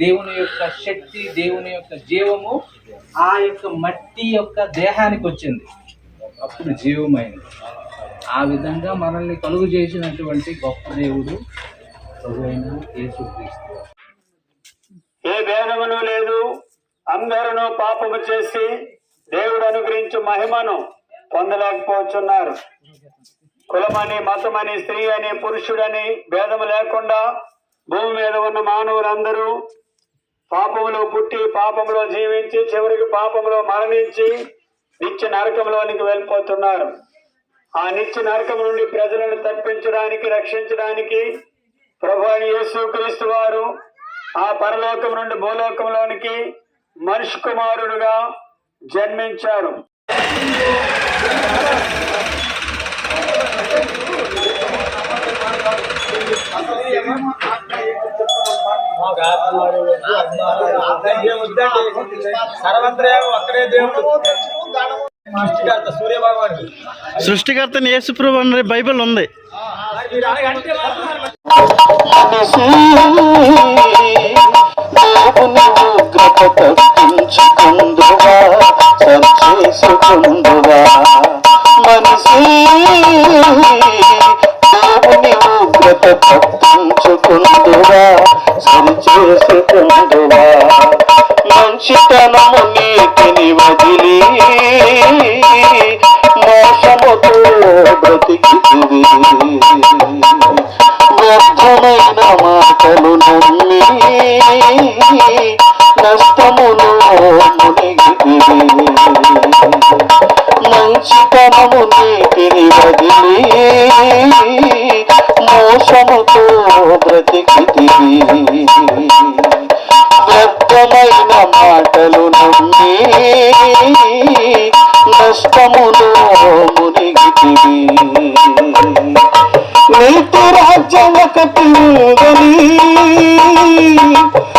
దేవుని యొక్క శక్తి దేవుని యొక్క జీవము ఆ యొక్క మట్టి యొక్క దేహానికి వచ్చింది. అప్పుడు జీవమైంది. ఆ విధంగా మనల్ని కలుగు చేసినటువంటి గొప్ప దేవుడు యేసుక్రీస్తు. ఏ భేదమును లేదు. అందరూ పాపము చేసి దేవుడు అనుగ్రహించు మహిమను పొందలేకపోతున్నారు. కులమని మతమని స్త్రీ అని పురుషుడని భేదము లేకుండా భూమి మీద ఉన్న మానవులందరూ పాపంలో పుట్టి పాపంలో జీవించి చివరికి పాపంలో మరణించి నిత్య నరకంలోనికి వెళ్ళిపోతున్నారు. ఆ నిత్య నరకం నుండి ప్రజలను తప్పించడానికి రక్షించడానికి ప్రభు యేసుక్రీస్తు వారు ఆ పరలోకం నుండి భూలోకంలోనికి మనిషి కుమారుడుగా జన్మించారు. సర్వంత్రయాగం ఒక్కడే దేవుడు సృష్టికర్త సూర్య భగవానుడు సృష్టికర్తని యేసుప్రభు అనే బైబిల్ ఉంది. మనిషి మంచితనము నీతిని వదిలి మోసముతో బ్రతికితివి వ్యర్థమైన మాటలు నమ్మి నష్టమును మునిగితివి మంచితనము నీటిని వదిలి మోసముతో బ్రతికితివి నీతి రాజ్యం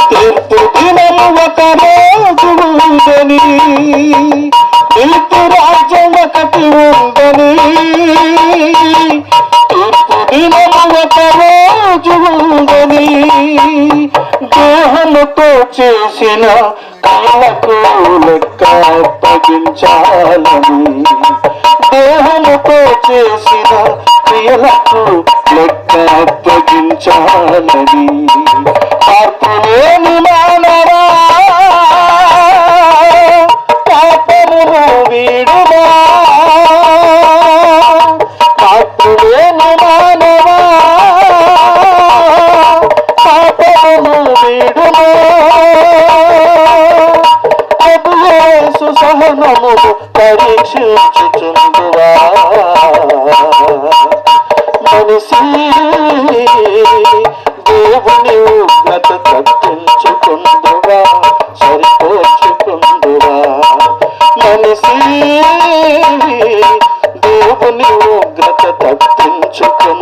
తీర్పు దినము ఒక రోజు ఉందని నీతి రాజ్యం ఒకటి ఉందని తీర్పు దినము ఒక రోజు ఉందని దేహముతో చేసిన కళ్ళకు లెక్క అప్పగించాలని దేహముతో చేసిన క్రియలకు లెక్క అప్పగించాలని పాపలేని మానవా పాపమును వీడుమా పాపలేని మానవా పాపమును వీడుమా ప్రభుయేసు సహనమును పరీక్షించుచుందువా మనిషి దేవుని ఉగ్రత తప్పించుకుందువా సరిపోచుకుందువా? మనిషి దేవుని ఉగ్రత తప్పించుకుందువా